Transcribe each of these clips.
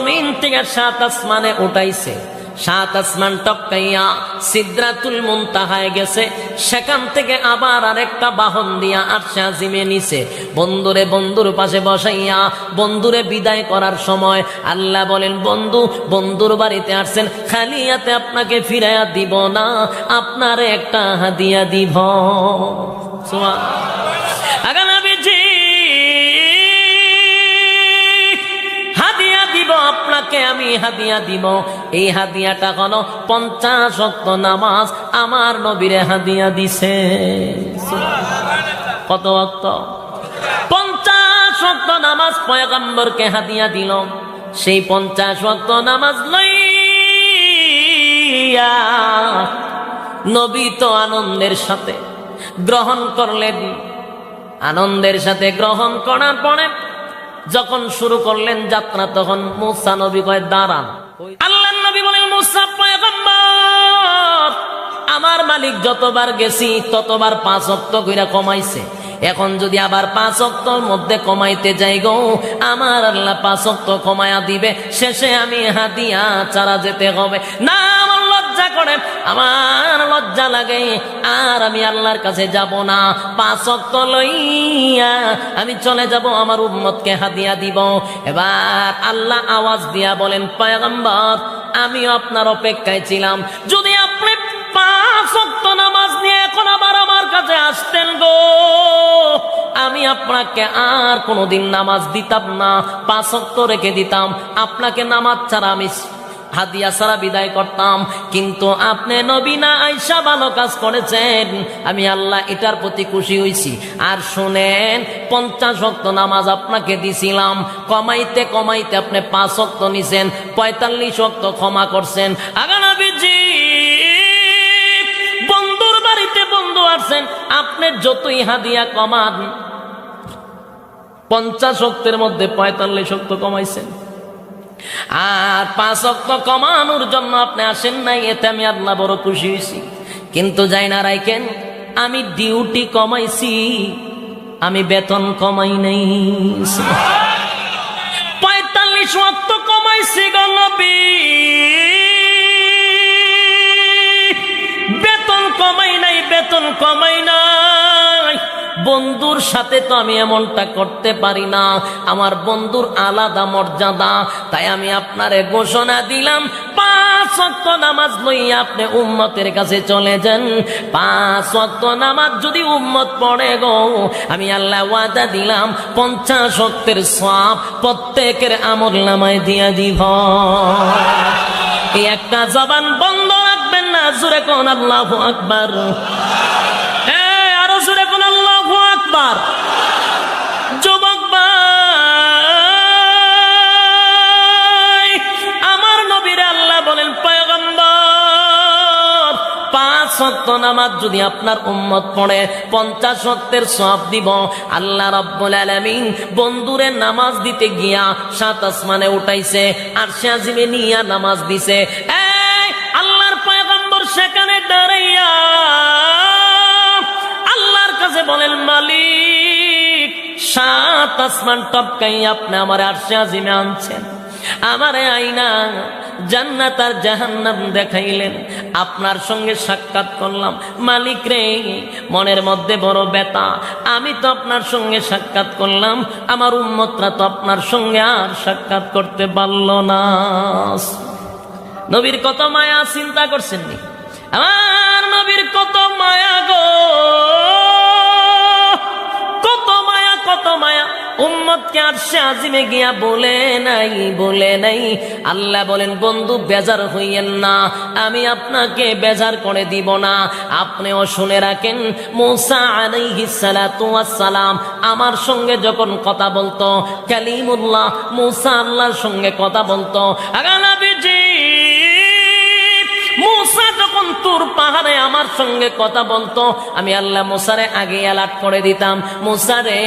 জমিন থেকে সাত আসমানে উঠাইছে। সাত আসমান টপকাইয়া সিদ্রাতুল মুনতাহায় গেছে। সেখান থেকে আবার আরেকটা বাহন দিয়া আরশে জিমে নিছে। বন্ধুরে বন্ধুর পাশে বসাইয়া বন্ধুরে বিদায় করার সময় আল্লাহ বলেন, বন্ধু, বন্ধুর বাড়িতে আসছেন খালি হাতে আপনাকে ফিরাইয়া দিব না, আপনারে একটা হাদিয়া দিব। সুবহান- আমি হাদিয়া দিব। এই হাদিয়াটা হলো পঞ্চাশ অক্ত নামাজ আমার নবীরে হাদিয়া দিছে। কত অক্ত পঞ্চাশ অক্ত নামাজ পয়গম্বরকে হাদিয়া দিল। সেই পঞ্চাশ অক্ত নামাজ লইয়া নবী তো আনন্দের সাথে গ্রহণ করলেন। আনন্দের সাথে গ্রহণ করার পরে যখন শুরু করলেন যাত্রা, তখন মুসা নবী কয়, দাঁড়ান। আল্লাহ নবী বলেন, মুসা আমার মালিক যতবার গেছি, ততবার পাঁচ অক্ত কইরা কমাইছে। এখন যদি আবার পাঁচ অক্তর মধ্যে কমাইতে যাই গো, আমার আল্লাহ পাঁচ অক্ত কমায়া দিবে, শেষে আমি হাতিয়া চারা যেতে হবে। না, আমার লজ্জা করে, আমার লজ্জা লাগে, আর আমি আল্লাহর কাছে যাব না। পাঁচ অক্ত লইয়া আমি চলে যাব, আমার উম্মতকে হাদিয়া দিব। এবার আল্লাহ আওয়াজ দিয়া বলেন, পয়গম্বর আমি আপনার অপেক্ষায় ছিলাম। যদি আপনি পাঁচ নামাজ নিয়ে এখন আবার আমার কাছে আসতেন গো আমি আপনাকে আর কোনোদিন নামাজ দিতাম না, পাঁচ রেখে দিতাম। আপনাকে নামাজ ছাড়া আমি হাদিয়া সারা বিদায় করতাম। কিন্তু আপনি নবীনা আইসা ভালো কাজ করেছেন। আমি আল্লাহ এটার প্রতি খুশি হইছি। আর শুনেন, পঞ্চাশ অক্ত নামাজ আপনাকে দিছিলাম। কমাইতে কমাইতে আপনি পাঁচ অক্ত নিছেন, পঁয়তাল্লিশ অক্ত ক্ষমা করছেন। আগানবীজি বন্ধুর বাড়িতে বন্ধু আসছেন আপনি যতই হাদিয়া কমান পঞ্চাশ অক্তের মধ্যে পঁয়তাল্লিশ অক্ত কমাইছেন। আর পাঁচ অক্ত কমানোর জন্য আপনি আসেন নাই, এতে আমি আল্লাহ বড় খুশি হয়েছি। কিন্তু যাই না রাইকেন আমি ডিউটি কমাইছি, আমি বেতন কমাই নাই। পঁয়তাল্লিশ অক্ত কমাইছি গলবি বেতন কমাই নাই, বেতন কমাই নাই। বন্ধুর সাথে তো আমি এমনটা করতে পারি না। আমার বন্ধুর আলাদা মর্যাদা। তাই আমি আপনারে ঘোষণা দিলাম, পাঁচ অক্ত নামাজ লইয়া আপনি উম্মতের কাছে চলে যান। পাঁচ অক্ত নামাজ যদি উম্মত পড়ে গো, আমি আল্লাহ ওয়াদা দিলাম, পঞ্চাশ অক্তের সব প্রত্যেকের আমল নামায় দিয়া দিব। একটা জবান বন্ধ রাখবেন না জুড়ে কোন আল্লাহ আকবার। আকবার। যুবক আমার নবীর আল্লাহ বলেন পাঁচ সত্য নামাজ যদি আপনার উম্মত পড়ে, পঞ্চাশ সত্যের সব দিব। আল্লাহ রব্বুল আলামিন বন্ধুরে নামাজ দিতে গিয়া সাত আসমানে উঠাইছে আর সে নিয়া নামাজ দিছে। আল্লাহর পয়গম্বর সেখানে দাঁড়াইয়া বলেন, মালিক, সাত আসমান টপকাই আপনি আমার আরশে আজিমে আনছেন। আমারে আইনা জান্নাত আর জাহান্নাম দেখাইলেন। আপনার সঙ্গে সাক্ষাৎ করলাম। মালিক রে, মনের মধ্যে বড় ব্যথা। আমি তো আপনার সঙ্গে সাক্ষাৎ করলাম। আমার উম্মতরা তো আপনার সঙ্গে আর সাক্ষাৎ করতে পারল না। নবীর কত মায়া, চিন্তা করছেন নি? আমার নবীর কত মায়া গো। কত মায়া। উম্মতকে আর আজিমে গিয়া বলে নাই বলে নাই। আল্লাহ বলেন, বন্ধু, বেজার হইয়েন না। আমি আপনাকে বেজার করে দিব না। আপনিও শুনে রাখেন, মুসা আলাইহিস সালাতু ওয়াস সালাম আমার সঙ্গে যখন কথা বলতো, কালিমুল্লাহ মুসা আল্লাহর সঙ্গে কথা বলতো আগানাবিজি মুসা যখন তোর পাহাড়ে আমার সঙ্গে কথা বলতো। আমি আল্লাহ মুসারে আগে অ্যালার্ট করে দিতাম, মুসারে,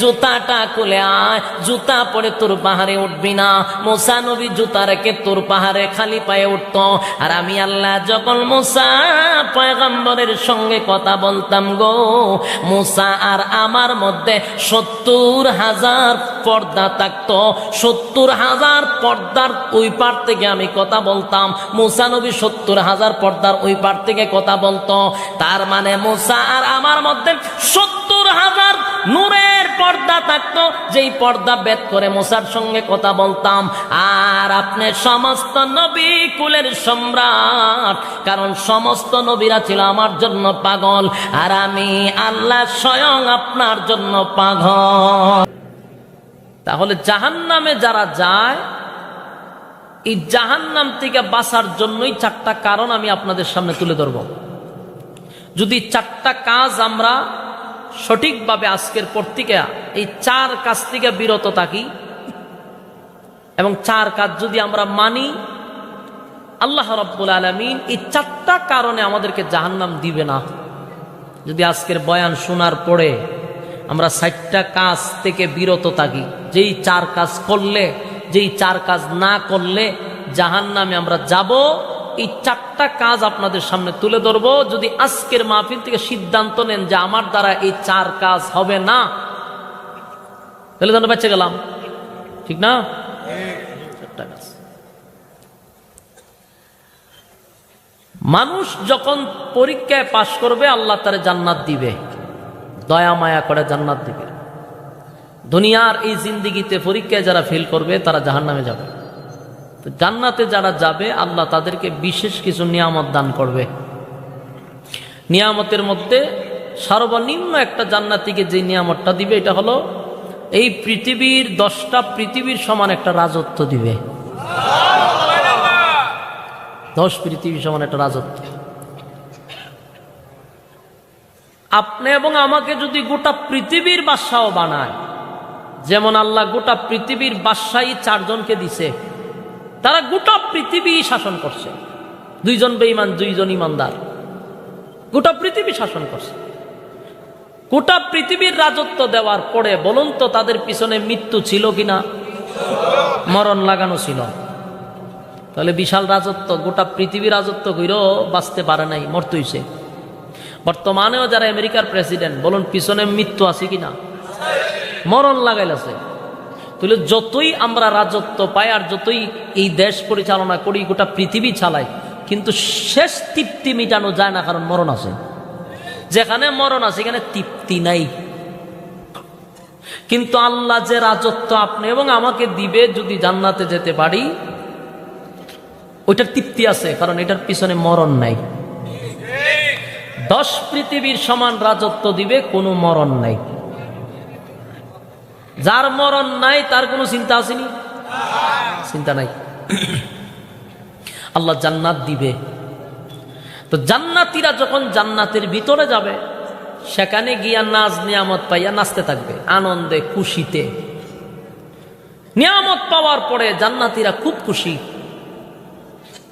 জুতাটা খুলে আয়, জুতা পরে তোর পাহাড়ে উঠবি না। মুসা নবী জুতা রেখে তোর পাহাড়ে খালি পায়ে উঠতো। আর আমি আল্লাহ যখন মুসা পয়গম্বরের সঙ্গে কথা বলতাম গো, মুসা আর আমার মধ্যে সত্তর হাজার পর্দা থাকতো। সত্তর হাজার পর্দার ওই পার থেকে আমি কথা বলতাম। মুসা নবী সত্তর হাজার পর্দার ওই পার থেকে কথা বলতো। তার মানে মুসা আর আমার মধ্যে সত্তর হাজার নূরের পর্দা থাকতো। যেই পর্দা বেদ করে মুসার সঙ্গে কথা বলতাম। আর আপনি সমস্ত নবী কুলের সম্রাট। কারণ সমস্ত নবীরা ছিল আমার জন্য পাগল। আর আমি আল্লাহ স্বয়ং আপনার জন্য পাগল। তাহলে জাহান নামে যারা যায় এই জাহান নাম থেকে বাঁচার জন্যই চারটা কারণ আমি আপনাদের সামনে তুলে ধরব। যদি চারটা কাজ আমরা সঠিকভাবে আজকের পর থেকে এই চার কাজ থেকে বিরত থাকি, এবং চার কাজ যদি আমরা মানি, আল্লাহ রব্বুল আলমিন এই চারটা কারণে আমাদেরকে জাহান্নাম দিবে না। যদি আজকের বয়ান শোনার পরে আমরা ষাটটা কাজ থেকে বিরত থাকি, যেই চার কাজ করলে যেই চার কাজ না করলে জাহান নামে আমরা যাব, এই চারটা কাজ আপনাদের সামনে তুলে ধরবো। যদি আজকের মাহফিল থেকে সিদ্ধান্ত নেন যে আমার দ্বারা এই চার কাজ হবে না, তাহলে বেঁচে গেলাম। ঠিক না? চারটা কাজ। মানুষ যখন পরীক্ষায় পাশ করবে, আল্লাহ তারে জান্নাত দিবে। দয়া, মায়া করে জান্নাত দিবে। দুনিয়ার এই জিন্দিগিতে পরীক্ষায় যারা ফেল করবে, তারা জাহান নামে যাবে। তো জান্নাতে যারা যাবে, আল্লাহ তাদেরকে বিশেষ কিছু নিয়ামত দান করবে। নিয়ামতের মধ্যে সর্বনিম্ন একটা জান্নাতিকে যে নিয়ামতটা দিবে, এটা হলো এই পৃথিবীর দশটা পৃথিবীর সমান একটা রাজত্ব দিবে। দশ পৃথিবী সমান একটা রাজত্ব। আপনি এবং আমাকে যদি গোটা পৃথিবীর বাদশাহ বানায় যেমন আল্লাহ গোটা পৃথিবীর বাদশাহী চারজনকে দিছে, তারা গোটা পৃথিবী শাসন করছে। দুইজন বেঈমান, দুইজন ইমানদার গোটা পৃথিবী শাসন করছে। গোটা পৃথিবীর রাজত্ব দেওয়ার পরে বলুন তো তাদের পিছনে মৃত্যু ছিল কিনা? মরণ লাগানো ছিল। তাহলে বিশাল রাজত্ব, গোটা পৃথিবী রাজত্ব কইরও বাঁচতে পারে নাই, মরতে হইছে। বর্তমানেও যারা আমেরিকার প্রেসিডেন্ট, বলুন পিছনে মৃত্যু আছে কিনা? মরণ লাগাইলাছে। তাহলে যতই আমরা রাজত্ব পাই আর যতই এই দেশ পরিচালনা করি, গোটা পৃথিবী চালাই কিন্তু শেষ তৃপ্তি মিটানো যায় না কারণ মরণ আছে। যেখানে মরণ আছে এখানে তৃপ্তি নাই। কিন্তু আল্লাহ যে রাজত্ব আপনি এবং আমাকে দিবে যদি জান্নাতে যেতে পারি, ওইটার তৃপ্তি আছে, কারণ এটার পিছনে মরণ নাই। দশ পৃথিবীর সমান রাজত্ব দিবে, কোনো মরণ নাই। যার মরণ নাই, তার কোনো চিন্তা আসেনি? চিন্তা নাই। আল্লাহ জান্নাত দিবে। তো জান্নাতিরা যখন জান্নাতের ভিতরে যাবে, সেখানে গিয়া নাচ নিয়ামত পাইয়া নাচতে থাকবে, আনন্দে, খুশিতে। নিয়ামত পাওয়ার পরে জান্নাতিরা খুব খুশি।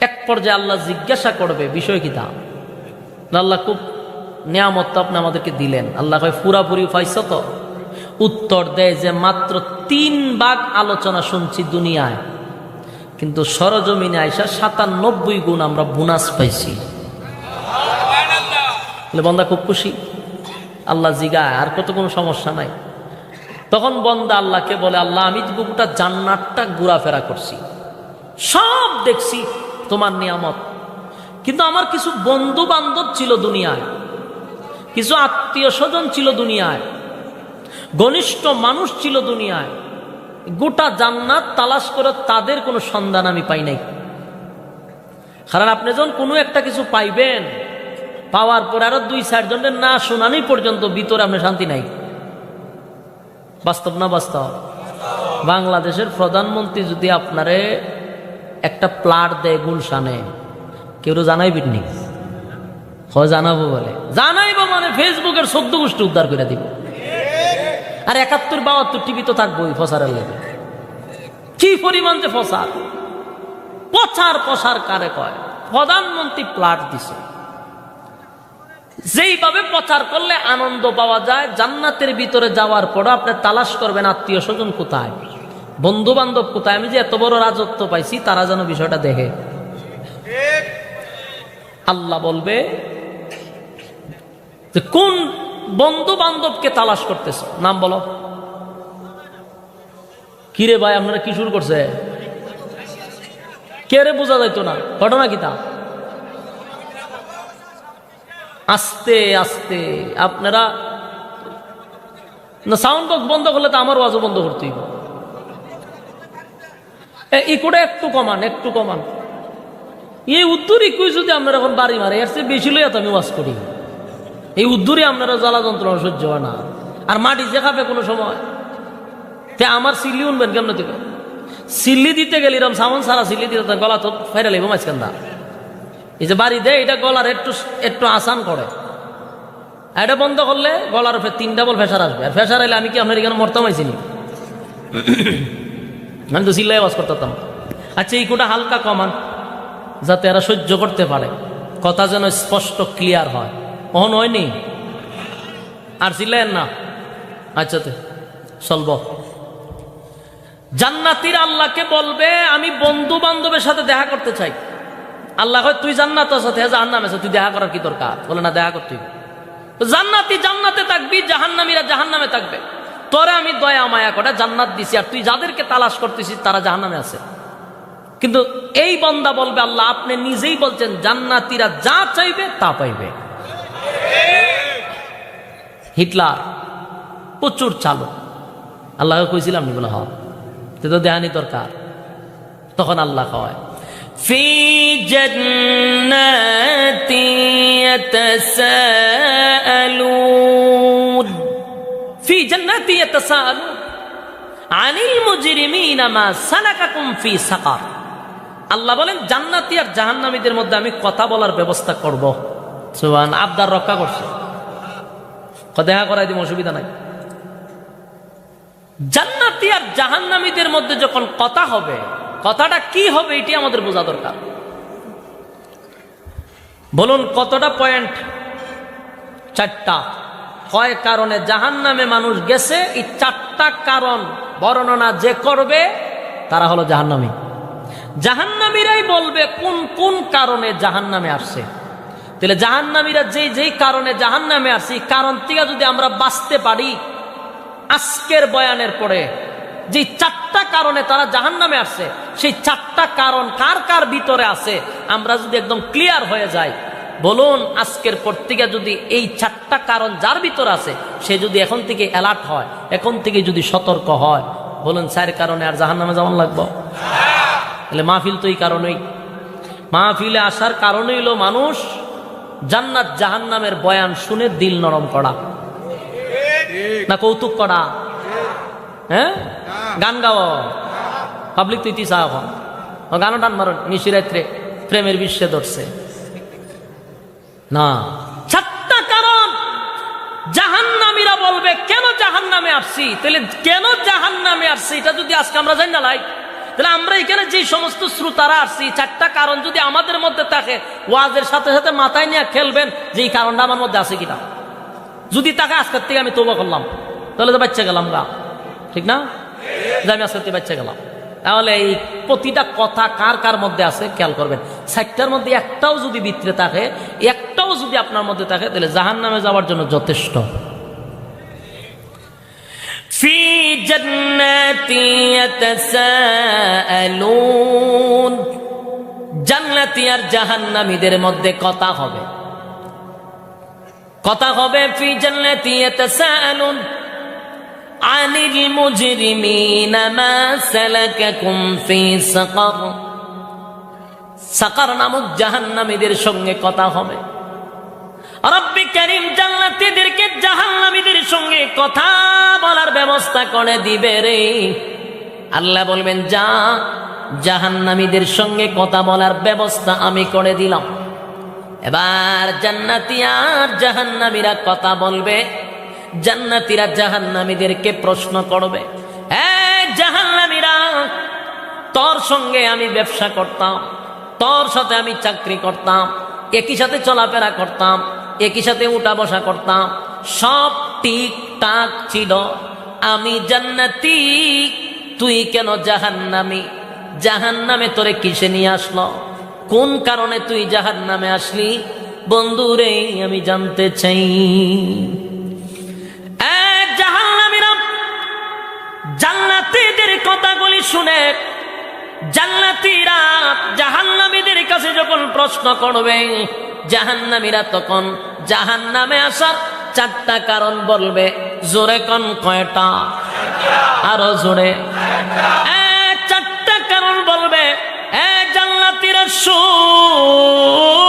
এক পর্যায়ে আল্লাহ জিজ্ঞাসা করবে, বিষয় কি তা আল্লাহ খুব নিয়ামত তো আপনি আমাদেরকে দিলেন। আল্লাহ কয়, পুরাপুরি পাইছ তো? উত্তর দেয় যে মাত্র তিন ভাগ আলোচনা শুনছি দুনিয়ায়। কিন্তু সরজমিনে আইসা সাতানব্বই গুণ আমরা বোনাস পাইছি। বন্দা, খুব খুশি। আল্লাহ জিগায়, আর কত কোনো সমস্যা নাই। তখন বন্দা আল্লাহকে বলে, আল্লাহ, আমি গোটা জান্নাতটা ঘোরাফেরা করছি, সব দেখছি তোমার নিয়ামত। কিন্তু আমার কিছু বন্ধু বান্ধব ছিল দুনিয়ায়, কিছু আত্মীয় স্বজন ছিল দুনিয়ায় ঘনিষ্ঠ মানুষ ছিল দুনিয়ায়। গোটা জান্নাত তালাশ করে তাদের কোনো সন্ধান আমি পাই নাই। কারণ আপনি যখন কোনো একটা কিছু পাইবেন, পাওয়ার পর আরও দুই চারজনের না শোনানি পর্যন্ত ভিতরে আপনার শান্তি নাই। বাস্তব না বাস্তব? বাংলাদেশের প্রধানমন্ত্রী যদি আপনারে একটা প্লাট দেয় গুলশানে, কেউ জানাইবেন হয় জানাব বলে। জানাইবো মানে ফেসবুকের সদ্য গোষ্ঠী উদ্ধার করে দিব। আর একাত্তর বাহাত্তর টিভি তো থাকবোই ফসারের লেগে। কি পরিমাণ যে ফসার পচার পসার কারে কয়? প্রধানমন্ত্রী প্লাট দিছে। যেইভাবে প্রচার করলে আনন্দ পাওয়া যায়, জান্নাতের ভিতরে যাওয়ার পর আপনি তালাশ করবেন, আত্মীয় স্বজন কোথায়? বন্ধু বান্ধব কোথায়? আমি যে এত বড় রাজত্ব পাইছি, তারা যেন বিষয়টা দেখে। আল্লাহ বলবে যে কোন বন্ধু বান্ধবকে তালাশ করতেছ। নাম বলো। কিরে ভাই, আপনারা কি শুরু করছে? কে রে বোঝা যাইতো না? ঘটনা কি তা? আস্তে আস্তে। আপনারা না সাউন্ড বক্স বন্ধ করলে তো আমার ওয়াজও বন্ধ করতেই ইকুটা একটু কমান একটু কমান। এই উত্তর ইকুই যদি আপনারা এখন বাড়ি মারে, এর চেয়ে বেশি লইয়া তো আমি ওয়াজ করি। এই উদ্দুরে আপনারা জ্বালা যন্ত্রণা সহ্য হয় না। আর মাটি যে খাবে কোনো সময়। তে আমার সিল্লি উনবেন কেমন থেকে সিল্লি দিতে গেলে এরকম সামন সারা সিল্লি দিতে গলা তো ফেরে লাগবে মাঝখানটা এই যে বাড়ি দেয় এটা গলার একটু একটু আসান করে। এটা বন্ধ করলে গলার তিন ডাবল ফেসার আসবে। আর ফেসার এলে আমি কি আপনার এখানে মরতাম আইসিনি আমি তো সিল্লাই আওয়াজ করতাম। আচ্ছা এই কোটা হালকা কমান, যাতে এরা সহ্য করতে পারে। কথা যেন স্পষ্ট ক্লিয়ার হয়। অহন হয়নি? আর চিল্লেন না? আচ্ছা তে চলব জান্নাতির আল্লাহকে বলবে, আমি বন্ধু বান্ধবের সাথে দেখা করতে চাই। আল্লাহ কয়, তুই জান্নাত সাথে জাহান্নাম আছে, তুই দেখা করার কি দরকার? বলে, না, দেখা করতে জান্নাতি জান্নাতে থাকবি, জাহান্নামীরা জাহান্নামে থাকবে। তোরে আমি দয়া, মায়া করে জান্নাত দিছি, আর তুই যাদেরকে তালাশ করতেছিস, তারা জাহান্নামে আছে। কিন্তু এই বন্দা বলবে, আল্লাহ, আপনি নিজেই বলছেন, জান্নাতিরা যা চাইবে, তা পাইবে। হিটলার প্রচুর চালু আল্লাহ কইছিলাম নি বলে হ তো দেহানি দরকার তখন আল্লাহ হয় في جنات يتساءلون في جنات يتساءلون عن المجرمين ما سلككم في سقر আল্লাহ বলেন জান্নাতি আর জাহান্নামীদের মধ্যে আমি কথা বলার ব্যবস্থা করব সুবান আবদার রক্ষা করছে দেখা করাই দিব, অসুবিধা নাই। জান্নাতি আর জাহান্নামীদের মধ্যে যখন কথা হবে, কথাটা কি হবে এটি আমাদের বোঝা দরকার। বলুন, কতটা পয়েন্ট? চারটা। কয় কারণে জাহান নামে মানুষ গেছে? এই চারটা কারণ বর্ণনা যে করবে, তারা হলো জাহান্নামী। জাহান্নামীরাই বলবে, কোন কোন কারণে জাহান্নামে আসছে? তাহলে জাহান্নামীরা যেই যেই কারণে জাহান্নামে এই কারণ থেকে যদি আমরা বাঁচতে পারি, আজকের বয়ানের পরে যে চারটা কারণে তারা জাহান নামে আসছে সেই চারটা কারণ কার কার ভিতরে আছে, আমরা যদি একদম ক্লিয়ার হয়ে যাই, বলুন আজকের পর থেকে যদি এই চারটা কারণ যার ভিতর আছে, সে যদি এখন থেকে অ্যালার্ট হয়, এখন থেকে যদি সতর্ক হয়, বলুন স্যার কারণে আর জাহান নামে যেমন লাগবো? তাহলে মাহফিল তো এই কারণেই। মাহফিলে আসার কারণই হলো মানুষ জান্নাত জাহান্নামের বয়ান শুনে দিল নরম করা না কৌতুক করা হ্যাঁ? গান গাও। পাবলিক তুই তিসা এখন গানও টান মারো নিশিরাত্রে প্রেমের বিশ্বে ধরছে। না। চারটা কারণ জাহান্নামীরা বলবে, কেন জাহান্নামে আসছি? তাহলে কেন জাহান্নামে আসছি? এটা যদি আজকে আমরা জানি না লাই তাহলে আমরা এখানে যে সমস্ত শ্রোতারা আসছি চারটা কারণ যদি আমাদের মধ্যে থাকে, ওয়াজের সাথে সাথে মাথায় নিয়ে খেলবেন যে এই কারণটা আমার মধ্যে আছে কিনা। যদি তাকে আজকের থেকে আমি তোবা করলাম, তাহলে তো বাচ্চা গেলাম গা। ঠিক না? যে আমি আজকের থেকে বাচ্চা গেলাম। তাহলে এই প্রতিটা কথা কার কার মধ্যে আছে, খেয়াল করবেন। সাইটটার মধ্যে একটাও যদি বিত্রে থাকে, একটাও যদি আপনার মধ্যে থাকে, তাহলে জাহান নামে যাওয়ার জন্য যথেষ্ট। في جنات يتساءلون জান্নাতি আর জাহান্নামীদের মধ্যে কথা হবে কথা হবে ফি জান্নাতি ইয়াতাসাআলুন আনিল মুজরিমিনা মা সালাকাকুম ফি সাকার সাকার নামক জাহান্নামীদের সঙ্গে কথা হবে রব্বি করিম জান্নাতীদেরকে জাহান্নামীদের সঙ্গে কথা বলার ব্যবস্থা করে দিবে রে। আল্লাহ বলবেন, যা, জাহান্নামীদের সঙ্গে কথা বলার ব্যবস্থা আমি করে দিলাম। এবার জান্নাতি আর জাহান্নামীরা কথা বলবে। জান্নাতিরা জাহান্নামীদেরকে প্রশ্ন করবে জাহান্নামীরা, তোর সঙ্গে আমি ব্যবসা করতাম, তোর সাথে আমি চাকরি করতাম, একই সাথে চলাফেরা করতাম একই সাথে উঠা বসা করতাম। সব ঠিকঠাক ছিল। আমি জান্নাতি, তুই কেন জাহান্নামি? জাহান্নামে তোরে কিসে নিয়ে আসলো? কোন কারণে তুই জাহান্নামে আসলি? বন্ধুরে আমি জানতে চাই। জান্নাতীদের কথাগুলি শুনে জান্নাতীরা জাহান্নামীদের কাছে যখন প্রশ্ন করবে, জাহান্নামীরা তখন জাহান্নামে আসার চারটা কারণ বলবে, জোরে কন কয়টা? আরও জোরে। চারটা কারণ বলবে, এ জান্নাতির শুন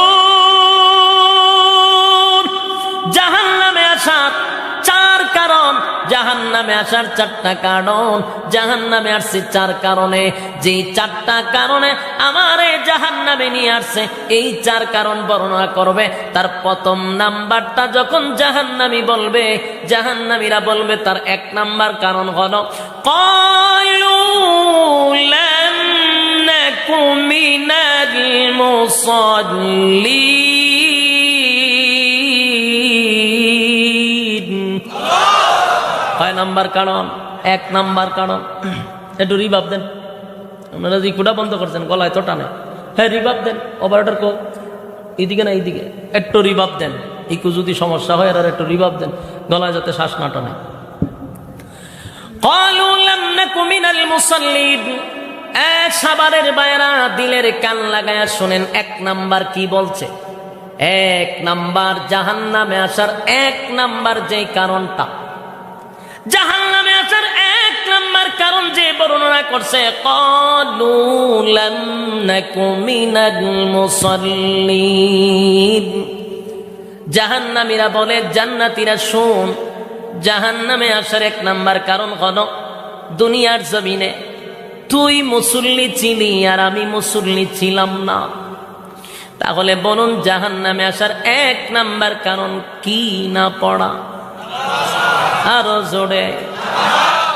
জাহান নামে আসার চারটা কারণ জাহান নামে আসছে চার কারণে। যে চারটা কারণে আমার জাহান নামে নিয়ে আসছে, এই চার কারণ বর্ণনা করবে। তার প্রথম নাম্বারটা যখন জাহান্নামি বলবে, জাহান্নামীরা বলবে তার এক নাম্বার কারণ হলো কয়লু লাম নাকু নাম্বার কারণ, এক নাম্বার কারণ। একটু রিভাব দেন। আপনারা যদি কুটা বন্ধ করছেন, গলায় তোটা নেই। হ্যাঁ রিভাব দেন। অপারেটর কো, এইদিকে না এইদিকে। একটু রিভাব দেন। ইকু যদি সমস্যা হয় আর একটু রিভাব দেন। গলায় যাতে শ্বাস না টানে। জাহান্নামে আসার এক নাম্বার যে কারণটা। জাহান নামে আসার এক নাম্বার কারণ যে বর্ণনা করছে মুসাল্লিন। জাহান্নামীরা বলে, জান্নাতিরা শোন, জাহান্নামে আসার এক নাম্বার কারণ হলো দুনিয়ার জমিনে তুই মুসল্লি চিনি আর আমি মুসল্লি ছিলাম না। তাহলে বলুন, জাহান্নামে আসার এক নাম্বার কারণ কি না পড়া? আরও জোরে।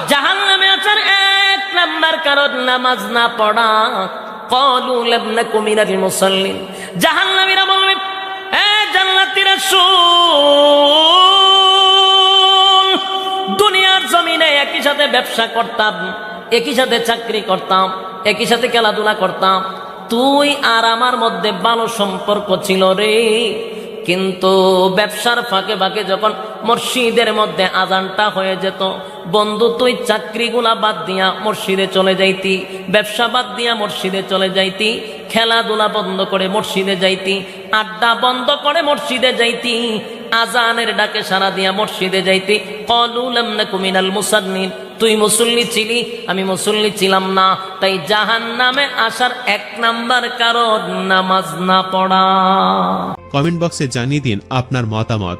জাহান নামে আসার এক নাম্বার কারণ নামাজ না পড়া। কলু লাবনা কুমিরাল মুসাল্লিন। জাহান্নামীরা বলবে, এ জান্নাতীরা শুন দুনিয়ার জমিনে একই সাথে ব্যবসা করতাম, একই সাথে চাকরি করতাম, একই সাথে খেলাধুলা করতাম। তুই আর আমার মধ্যে ভালো সম্পর্ক ছিল রে। কিন্তু ব্যবসার ফাঁকে ফাঁকে যখন মসজিদের মধ্যে আজানটা হয়ে যেত। বন্ধু, তুই চাকরিগুলা বাদ দিয়া মসজিদে চলে যাইতি, ব্যবসা বাদ দিয়া মসজিদে চলে যাইতি, খেলাধুলা বন্ধ করে মসজিদে যাইতি, আড্ডা বন্ধ করে মসজিদে যাইতি, আজানের ডাকে সারা দিয়া মসজিদে যাইতি। কলুলাম না কুমিনাল মুসান্নিন তুই মুসল্লি ছিলি, আমি মুসল্লি ছিলাম না। তাই জাহান নামে আসার এক নাম্বার কারণ, নামাজ না পড়া। কমেন্ট বক্সে জানিয়ে দিন আপনার মতামত।